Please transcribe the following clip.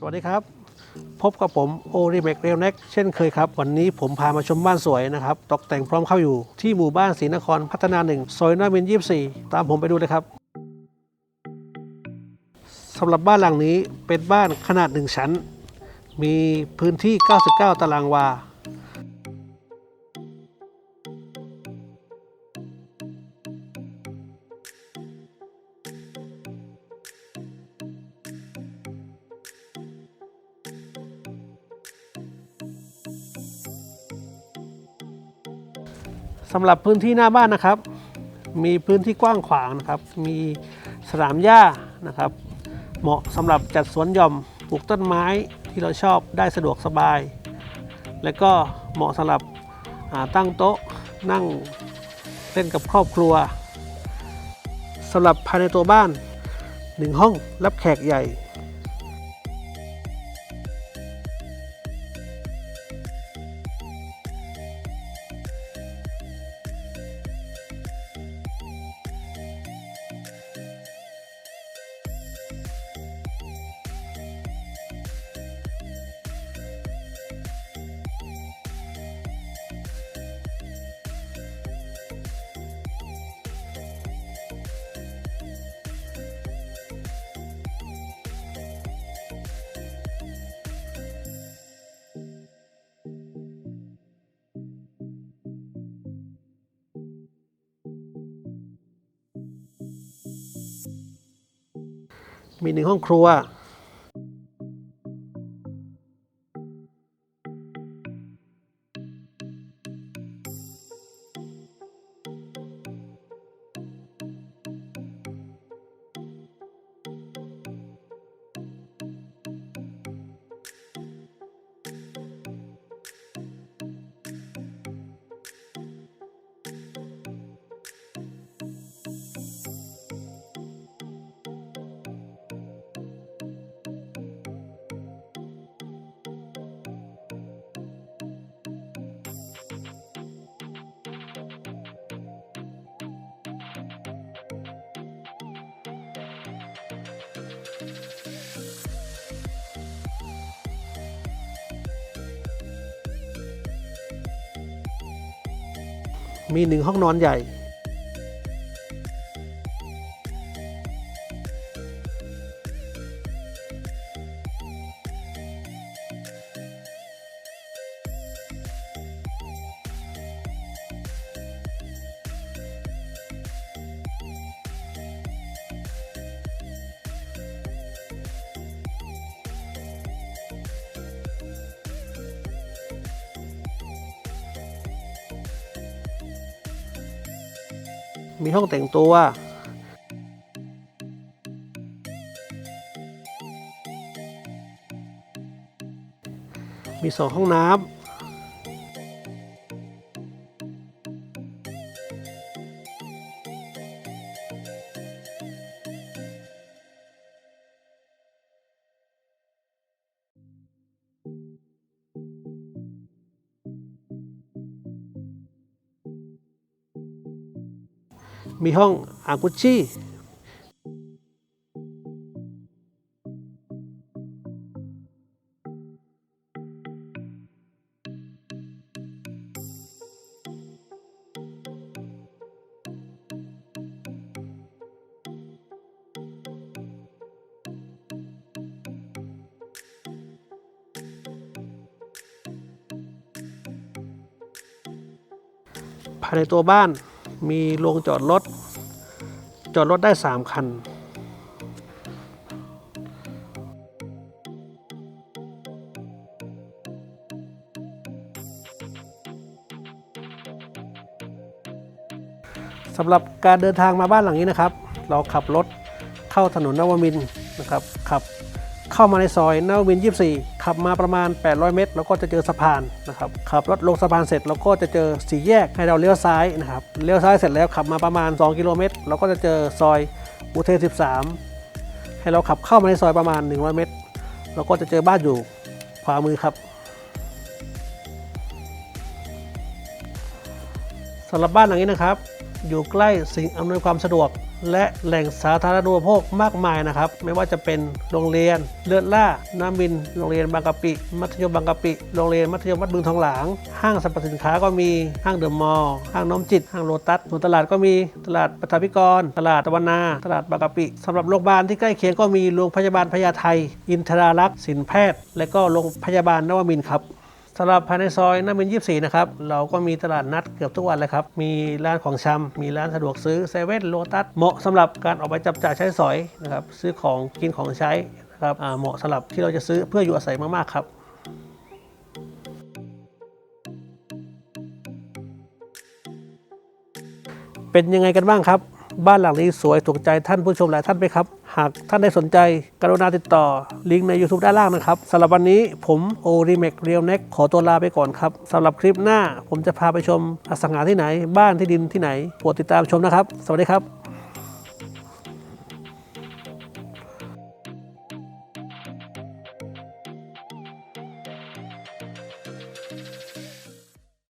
สวัสดีครับ พบกับผมโอริเมกเรียวเน็กเช่นเคยครับ วันนี้ผมพามาชมบ้านสวยนะครับ ตกแต่งพร้อมเข้าอยู่ที่หมู่บ้านศรีนครพัฒนาหนึ่งซอยนามิน24ตามผมไปดูเลยครับสำหรับบ้านหลังนี้เป็นบ้านขนาดหนึ่งชั้น มีพื้นที่ 99 ตารางวา สำหรับพื้นที่หน้าบ้านนะครับ มีพื้นที่กว้างขวางนะครับ มีสนามหญ้านะครับ เหมาะสำหรับจัดสวนหย่อมปลูกต้นไม้ที่เราชอบได้สะดวกสบาย และก็เหมาะสำหรับตั้งโต๊ะนั่งเล่นกับครอบครัวสำหรับภายในตัวบ้านหนึ่งห้องรับแขกใหญ่ มีหนึ่งห้องครัว มีหนึ่งห้องนอนใหญ่ มีห้องแต่งตัว มีสองห้องน้ำ มีห้องอากุชิภายในตัวบ้าน มีโรงจอดรถ จอดรถได้ 3 คัน สำหรับการเดินทางมาบ้านหลังนี้นะครับ เราขับรถเข้าถนนนวมินนะครับขับ เข้ามาในซอยนาวินทร์24 ขับมาประมาณ 800 เมตร แล้วก็จะเจอสะพานนะครับขับรถลงสะพานเสร็จเราก็จะเจอสี่แยกให้เราเลี้ยวซ้ายนะครับเลี้ยวซ้ายเสร็จแล้วขับมาประมาณ 2 กิโลเมตรเราก็จะเจอซอยอุเทน13 ให้เราขับเข้ามาในซอยประมาณ 100 เมตรเราก็จะเจอบ้านอยู่ขวามือครับสำหรับบ้านหลังนี้นะครับ อยู่ใกล้สิ่งอำนวยความสะดวก และแหล่งสาธารณูปโภคมากมายนะครับ ไม่ว่าจะเป็นโรงเรียน เลือดล่า น้ำมิน โรงเรียนบางกะปิ มัธยมบางกะปิ โรงเรียนมัธยมวัดบึงทองหลาง ห้างสรรพสินค้าก็มี ห้างเดอะมอลล์ ห้างน้อมจิต ห้างโลตัสส่วนตลาดก็มี ตลาดประชาพิกร ตลาดตะวันนา ตลาดบางกะปิสำหรับโรงพยาบาลที่ใกล้เคียงก็มีโรงพยาบาลพญาไท อินทรารักษ์ สินแพทย์ และก็โรงพยาบาลนวมินครับ สำหรับภายในซอยน้ำมิน24 นะครับ เราก็มีตลาดนัดเกือบทุกวันเลยครับ มีร้านของชำมีร้านสะดวกซื้อเซเว่นโลตัสเหมาะสำหรับการออกไปจับจ่ายใช้สอยนะครับ ซื้อของกินของใช้นะครับเหมาะสำหรับที่เราจะซื้อเพื่ออยู่อาศัยมากๆครับเป็นยังไงกันบ้างครับ บ้านหลังนี้สวยถูกใจท่านผู้ชมหลายท่านไปครับ หากท่านได้สนใจกรุณาติดต่อ ลิงก์ใน YouTube ด้านล่างนะครับสำหรับวันนี้ผมโอริเมกเรียวเน็กขอตัวลาไปก่อนครับสำหรับคลิปหน้า ผมจะพาไปชมอสังหาที่ไหน บ้านที่ดินที่ไหนโปรดติดตามชมนะครับ สวัสดีครับ